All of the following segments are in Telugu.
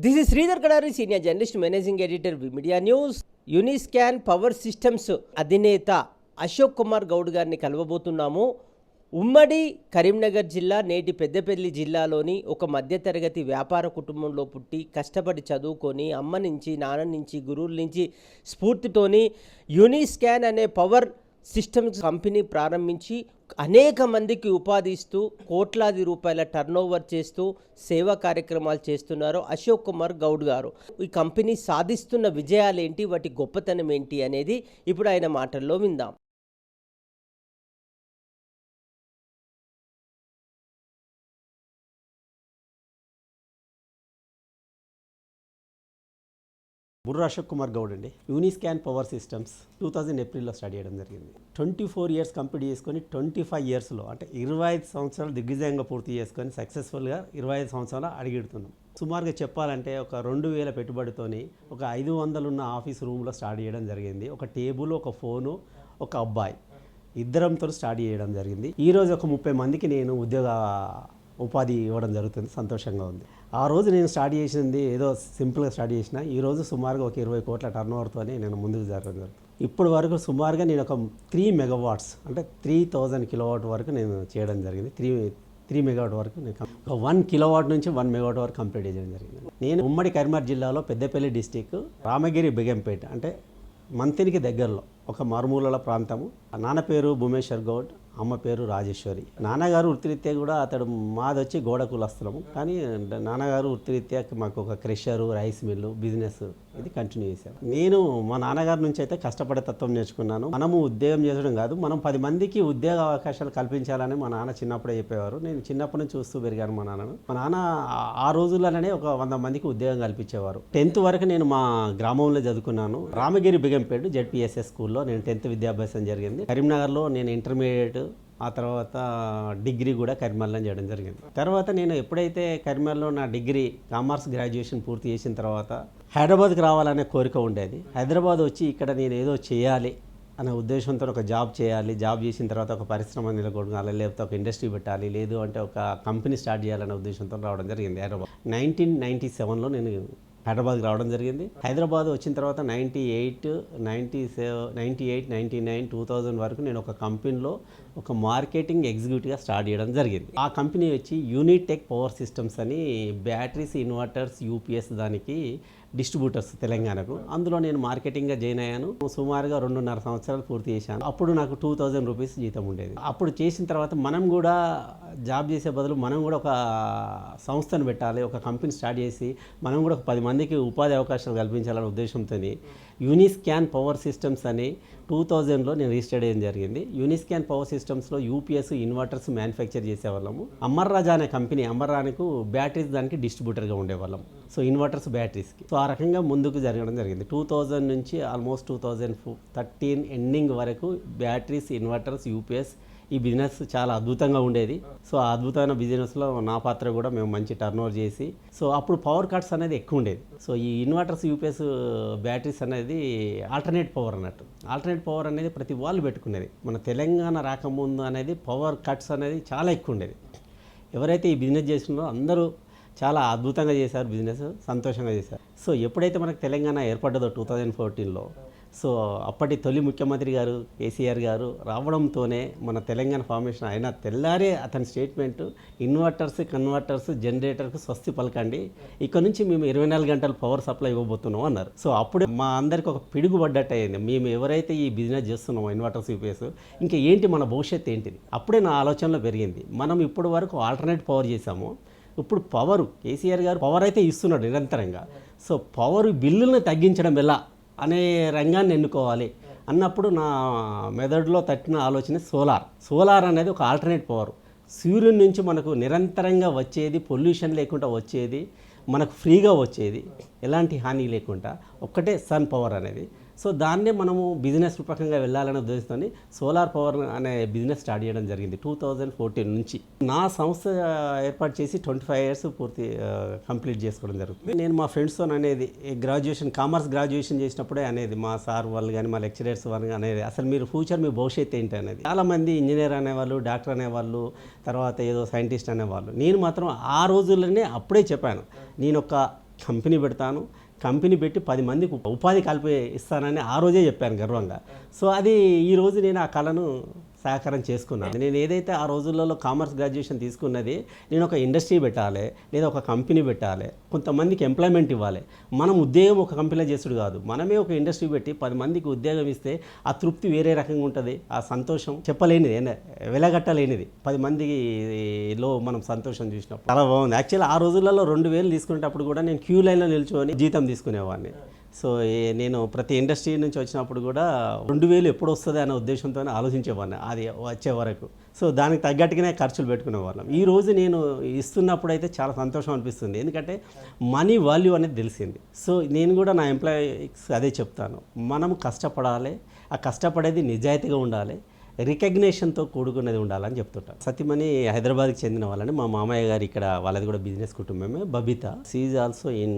This is Sridhar Kadari senior journalist managing editor media news Uniscan power systems అధినేత అశోక్ కుమార్ గౌడ్ గారిని కలవబోతున్నాము ఉమ్మడి కరీంనగర్ జిల్లా నేటి పెద్దపల్లి జిల్లాలోని ఒక మధ్యతరగతి వ్యాపార కుటుంబంలో పుట్టి కష్టపడి చదువుకొని అమ్మ నుంచి నాన్న నుంచి గురువుల నుంచి స్ఫూర్తితోని యూనిస్కాన్ అనే పవర్ సిస్టమ్స్ కంపెనీ ప్రారంభించి అనేక మందికి ఉపాధి ఇస్తూ కోట్లాది రూపాయల టర్నోవర్ చేస్తూ సేవా కార్యక్రమాలు చేస్తున్నారు అశోక్ కుమార్ గౌడ్ గారు. ఈ కంపెనీ సాధిస్తున్న విజయాలు ఏంటి వాటి గొప్పతనం ఏంటి? అనేది ఇప్పుడు ఆయన మాటల్లో విందాం. బుర్ర అశోక్ కుమార్ గౌడ్ అండి. Uniscan power systems two thousand ఏప్రిల్లో స్టార్ట్ చేయడం జరిగింది. ట్వంటీ ఫోర్ ఇయర్స్ కంప్లీట్ చేసుకొని ట్వంటీ ఫైవ్ ఇయర్స్లో అంటే ఇరవై ఐదు సంవత్సరాలు దిగ్విజయంగా పూర్తి చేసుకొని సక్సెస్ఫుల్గా ఇరవై ఐదు సంవత్సరాలు అడిగిడుతున్నాం. సుమారుగా చెప్పాలంటే ఒక రెండు వేల పెట్టుబడితోని ఒక ఐదు వందలు ఉన్న ఆఫీస్ రూమ్లో స్టార్ట్ చేయడం జరిగింది. ఒక టేబుల్ ఒక ఫోను ఒక అబ్బాయి. ఇద్దరంతో స్టార్ట్ చేయడం జరిగింది. ఈరోజు ఒక ముప్పై మందికి నేను ఉద్యోగ ఉపాధి ఇవ్వడం జరుగుతుంది. సంతోషంగా ఉంది. ఆ రోజు నేను స్టార్ట్ చేసింది ఏదో సింపుల్గా స్టార్ట్ చేసిన ఈ రోజు సుమారుగా ఒక ఇరవై కోట్ల టర్న్ ఓవర్తోనే నేను ముందుకు జరగడం జరుగుతుంది. ఇప్పటి వరకు సుమారుగా నేను ఒక త్రీ మెగావాట్స్ అంటే త్రీ థౌజండ్ కిలోవాట్ వరకు నేను చేయడం జరిగింది. త్రీ త్రీ మెగావాట్ వరకు నేను ఒక వన్ కిలోవాట్ నుంచి వన్ మెగావాట్ వరకు కంప్లీట్ చేయడం జరిగింది. నేను ఉమ్మడి కరీంనగర్ జిల్లాలో పెద్దపల్లి డిస్టిక్ రామగిరి బెగంపేట అంటే మంతినికి దగ్గరలో ఒక మారుమూలల ప్రాంతము. నాన్న పేరు భూమేశ్వర్ గౌడ్ అమ్మ పేరు రాజేశ్వరి. నాన్నగారు వృత్తిరీత్యా కూడా అతడు మాది వచ్చి గోడ కులస్థలము కానీ నాన్నగారు వృత్తిరీత్యా మాకు ఒక క్రెషరు రైస్ మిల్లు బిజినెస్ ఇది కంటిన్యూ చేశాను నేను మా నాన్నగారి నుంచి అయితే కష్టపడే తత్వం నేర్చుకున్నాను. మనము ఉద్యోగం చేసడం కాదు మనం పది మందికి ఉద్యోగ అవకాశాలు కల్పించాలని మా నాన్న చిన్నప్పుడే చెప్పేవారు. నేను చిన్నప్పటి నుంచి చూస్తూ పెరిగాను మా నాన్నను. మా నాన్న ఆ- రోజుల్లోనే ఒక వంద మందికి ఉద్యోగం కల్పించేవారు. టెన్త్ వరకు నేను మా గ్రామంలో చదువుకున్నాను. Ramagiri Bigampet ZPSS school. స్కూల్లో నేను టెన్త్ విద్యాభ్యాసం జరిగింది. కరీంనగర్లో నేను ఇంటర్మీడియట్ ఆ తర్వాత డిగ్రీ కూడా కరిమల్లో చేయడం జరిగింది. తర్వాత నేను ఎప్పుడైతే కరిమల్లో నా డిగ్రీ కామర్స్ గ్రాడ్యుయేషన్ పూర్తి చేసిన తర్వాత హైదరాబాద్కి రావాలనే కోరిక ఉండేది. హైదరాబాద్ వచ్చి ఇక్కడ నేను ఏదో చేయాలి అనే ఉద్దేశంతో ఒక జాబ్ చేయాలి. జాబ్ చేసిన తర్వాత ఒక పరిశ్రమ నెలకొనాలి లేకపోతే ఒక ఇండస్ట్రీ పెట్టాలి లేదు అంటే ఒక కంపెనీ స్టార్ట్ చేయాలనే ఉద్దేశంతో రావడం జరిగింది హైదరాబాద్. నైన్టీన్ నైంటీ సెవెన్లో నేను హైదరాబాద్కి రావడం జరిగింది. హైదరాబాద్ వచ్చిన తర్వాత ninety eight ninety seven ninety eight ninety nine two thousand వరకు నేను ఒక కంపెనీలో ఒక మార్కెటింగ్ ఎగ్జిక్యూటివ్గా స్టార్ట్ చేయడం జరిగింది. ఆ కంపెనీ వచ్చి యూనిటెక్ పవర్ సిస్టమ్స్ అని బ్యాటరీస్ ఇన్వర్టర్స్ యూపీఎస్ దానికి డిస్ట్రిబ్యూటర్స్ తెలంగాణకు. అందులో నేను మార్కెటింగ్గా జాయిన్ అయ్యాను. సుమారుగా రెండున్నర సంవత్సరాలు పూర్తి చేశాను. అప్పుడు నాకు టూ థౌజండ్ రూపీస్ జీతం ఉండేది. అప్పుడు చేసిన తర్వాత మనం కూడా జాబ్ చేసే బదులు మనం కూడా ఒక సంస్థను పెట్టాలి ఒక కంపెనీ స్టార్ట్ చేసి మనం కూడా ఒక పది మందికి ఉపాధి అవకాశాలు కల్పించాలనే ఉద్దేశంతో యూనిస్కాన్ పవర్ సిస్టమ్స్ అని టూ థౌజండ్లో నేను రిజిస్టర్ చేయడం జరిగింది. యూనిస్కాన్ పవర్ సిస్టమ్స్లో యూపీఎస్ ఇన్వర్టర్స్ మ్యానుఫ్యాక్చర్ చేసేవాళ్ళము. అమర్ రాజా అనే కంపెనీ అమర్ రానికి బ్యాటరీస్ దానికి డిస్ట్రిబ్యూటర్గా ఉండేవాళ్ళం. So inverters బ్యాటరీస్కి. సో ఆ రకంగా ముందుకు జరగడం జరిగింది. టూ థౌజండ్ నుంచి almost two thousand thirteen ending వరకు బ్యాటరీస్ ఇన్వర్టర్స్ యూపీఎస్ ఈ బిజినెస్ చాలా అద్భుతంగా ఉండేది. సో ఆ అద్భుతమైన బిజినెస్లో నా పాత్ర కూడా మేము మంచి టర్న్ ఓవర్ చేసి సో అప్పుడు పవర్ కట్స్ అనేది ఎక్కువ ఉండేది. సో ఈ ఇన్వర్టర్స్ యూపీఎస్ బ్యాటరీస్ అనేది ఆల్టర్నేట్ పవర్ అన్నట్టు. ఆల్టర్నేట్ పవర్ అనేది ప్రతి వాళ్ళు పెట్టుకునేది. మన తెలంగాణ రాకముందు అనేది పవర్ కట్స్ అనేది చాలా ఎక్కువ ఉండేది. ఎవరైతే ఈ బిజినెస్ చేస్తున్నారో అందరూ చాలా అద్భుతంగా చేశారు బిజినెస్ సంతోషంగా చేశారు. సో ఎప్పుడైతే మనకు తెలంగాణ ఏర్పడ్డదో టూ థౌజండ్ ఫోర్టీన్లో సో అప్పటి తొలి ముఖ్యమంత్రి గారు కేసీఆర్ గారు రావడంతోనే మన తెలంగాణ ఫార్మేషన్ అయిన తెల్లారే అతని స్టేట్మెంట్ ఇన్వర్టర్స్ కన్వర్టర్స్ జనరేటర్కు స్వస్తి పలకండి. ఇక్కడ నుంచి మేము ఇరవై నాలుగు గంటలు పవర్ సప్లై ఇవ్వబోతున్నాం అన్నారు. సో అప్పుడే మా అందరికి ఒక పిడుగుపడ్డట్టు అయింది. మేము ఎవరైతే ఈ బిజినెస్ చేస్తున్నామో ఇన్వర్టర్స్ యూపీఎస్ ఇంకా ఏంటి మన భవిష్యత్తు ఏంటిది? అప్పుడే నా ఆలోచనలో పెరిగింది. మనం ఇప్పటి వరకు ఆల్టర్నేట్ పవర్ చేసాము ఇప్పుడు పవర్ కేసీఆర్ గారు పవర్ అయితే ఇస్తున్నాడు నిరంతరంగా. సో పవర్ బిల్లులను తగ్గించడం ఎలా అనే రంగాన్ని ఎన్నుకోవాలి అన్నప్పుడు నా మెదడులో తట్టిన ఆలోచన సోలార్. సోలార్ అనేది ఒక ఆల్టర్నేట్ పవర్. సూర్యుని నుంచి మనకు నిరంతరంగా వచ్చేది పొల్యూషన్ లేకుండా వచ్చేది మనకు ఫ్రీగా వచ్చేది ఎలాంటి హాని లేకుండా. ఒక్కటే సన్ పవర్ అనేది. సో దాన్నే మనము బిజినెస్ రూపకంగా వెళ్ళాలనే ఉద్దేశంతో సోలార్ పవర్ అనే బిజినెస్ స్టార్ట్ చేయడం జరిగింది టూ థౌజండ్ ఫోర్టీన్ నుంచి. నా సంస్థ ఏర్పాటు చేసి ట్వంటీ ఫైవ్ ఇయర్స్ పూర్తి కంప్లీట్ చేసుకోవడం జరుగుతుంది. నేను మా ఫ్రెండ్స్తో అనేది గ్రాడ్యుయేషన్ కామర్స్ గ్రాడ్యుయేషన్ చేసినప్పుడే అనేది మా సార్ వాళ్ళు కానీ మా లెక్చరర్స్ వాళ్ళు అనేది అసలు మీరు ఫ్యూచర్ మీ భవిష్యత్తు ఏంటి అనేది. చాలామంది ఇంజనీర్ అనేవాళ్ళు డాక్టర్ అనేవాళ్ళు తర్వాత ఏదో సైంటిస్ట్ అనేవాళ్ళు. నేను మాత్రం ఆ రోజుల్లోనే అప్పుడే చెప్పాను నేను ఒక కంపెనీ పెడతాను కంపెనీ పెట్టి పది మందికి ఉపాధి కలిపి ఇస్తానని ఆ రోజే చెప్పాను గర్వంగా. సో అది ఈ రోజు నేను ఆ కళను సహకారం చేసుకున్నాను. నేను ఏదైతే ఆ రోజులలో కామర్స్ గ్రాడ్యుయేషన్ తీసుకున్నది నేను ఒక ఇండస్ట్రీ పెట్టాలి లేదా ఒక కంపెనీ పెట్టాలి కొంతమందికి ఎంప్లాయ్మెంట్ ఇవ్వాలి. మనం ఉద్యోగం ఒక కంపెనీలో చేసుడు కాదు. మనమే ఒక ఇండస్ట్రీ పెట్టి పది మందికి ఉద్యోగం ఇస్తే ఆ తృప్తి వేరే రకంగా ఉంటుంది ఆ సంతోషం చెప్పలేనిది వెలగట్టలేనిది. పది మందిలో మనం సంతోషం చూసినప్పుడు. చాలా బాగుంది. యాక్చువల్లీ ఆ రోజులలో రెండు వేలు తీసుకునేటప్పుడు కూడా నేను క్యూ లైన్లో నిల్చొని జీతం తీసుకునేవాడిని. సో నేను ప్రతి ఇండస్ట్రీ నుంచి వచ్చినప్పుడు కూడా రెండు వేలు ఎప్పుడు వస్తుంది అనే ఉద్దేశంతో ఆలోచించేవాడిని అది వచ్చే వరకు. సో దానికి తగ్గట్టుగానే ఖర్చులు పెట్టుకునేవాళ్ళం. ఈ రోజు నేను ఇస్తున్నప్పుడు అయితే చాలా సంతోషం అనిపిస్తుంది. ఎందుకంటే మనీ వాల్యూ అనేది తెలిసింది. సో నేను కూడా నా ఎంప్లాయీస్ అదే చెప్తాను. మనం కష్టపడాలి. ఆ కష్టపడేది నిజాయితీగా ఉండాలి. రికగ్నేషన్తో కూడుకున్నది ఉండాలని చెప్తుంటాను సత్యమణి హైదరాబాద్కి చెందిన వాళ్ళని మా మామయ్య గారు ఇక్కడ వాళ్ళది కూడా బిజినెస్ కుటుంబమే. Babitha she's also in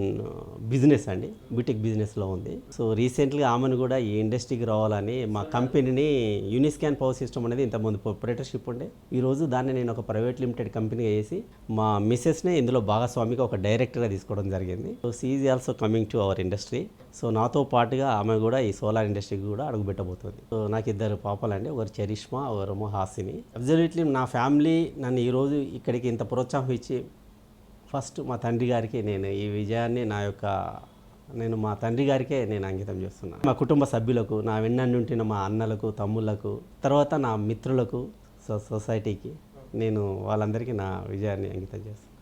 business అండి బీటెక్ బిజినెస్లో ఉంది. సో రీసెంట్గా ఆమెను కూడా ఈ ఇండస్ట్రీకి రావాలని మా కంపెనీని యూనిస్కాన్ పవర్ సిస్టమ్ అనేది ఇంతకుముందు ప్రొపరేటర్షిప్ ఉండే. ఈరోజు దాన్ని నేను ఒక ప్రైవేట్ లిమిటెడ్ కంపెనీగా వేసి మా మిస్సెస్నే ఇందులో భాగస్వామిగా ఒక డైరెక్టర్గా తీసుకోవడం జరిగింది. So she's also coming to our industry so నాతో పాటుగా ఆమె కూడా ఈ సోలార్ ఇండస్ట్రీకి కూడా అడుగుపెట్టబోతుంది సో నాకు ఇద్దరు పాపలండి ఒకరు చరిష్మా ఒకరేమో హాసిని అబ్జల్యూట్లీ నా ఫ్యామిలీ నన్ను ఈరోజు ఇక్కడికి ఇంత ప్రోత్సాహం ఇచ్చి ఫస్ట్ మా తండ్రి గారికి నేను ఈ విజయాన్ని నా యొక్క నేను మా తండ్రి గారికే నేను అంకితం చేస్తున్నాను మా కుటుంబ సభ్యులకు నా వెన్నంటి మా అన్నలకు తమ్ముళ్ళకు తర్వాత నా మిత్రులకు సో సొసైటీకి నేను వాళ్ళందరికీ నా విజయాన్ని అంకితం చేస్తాను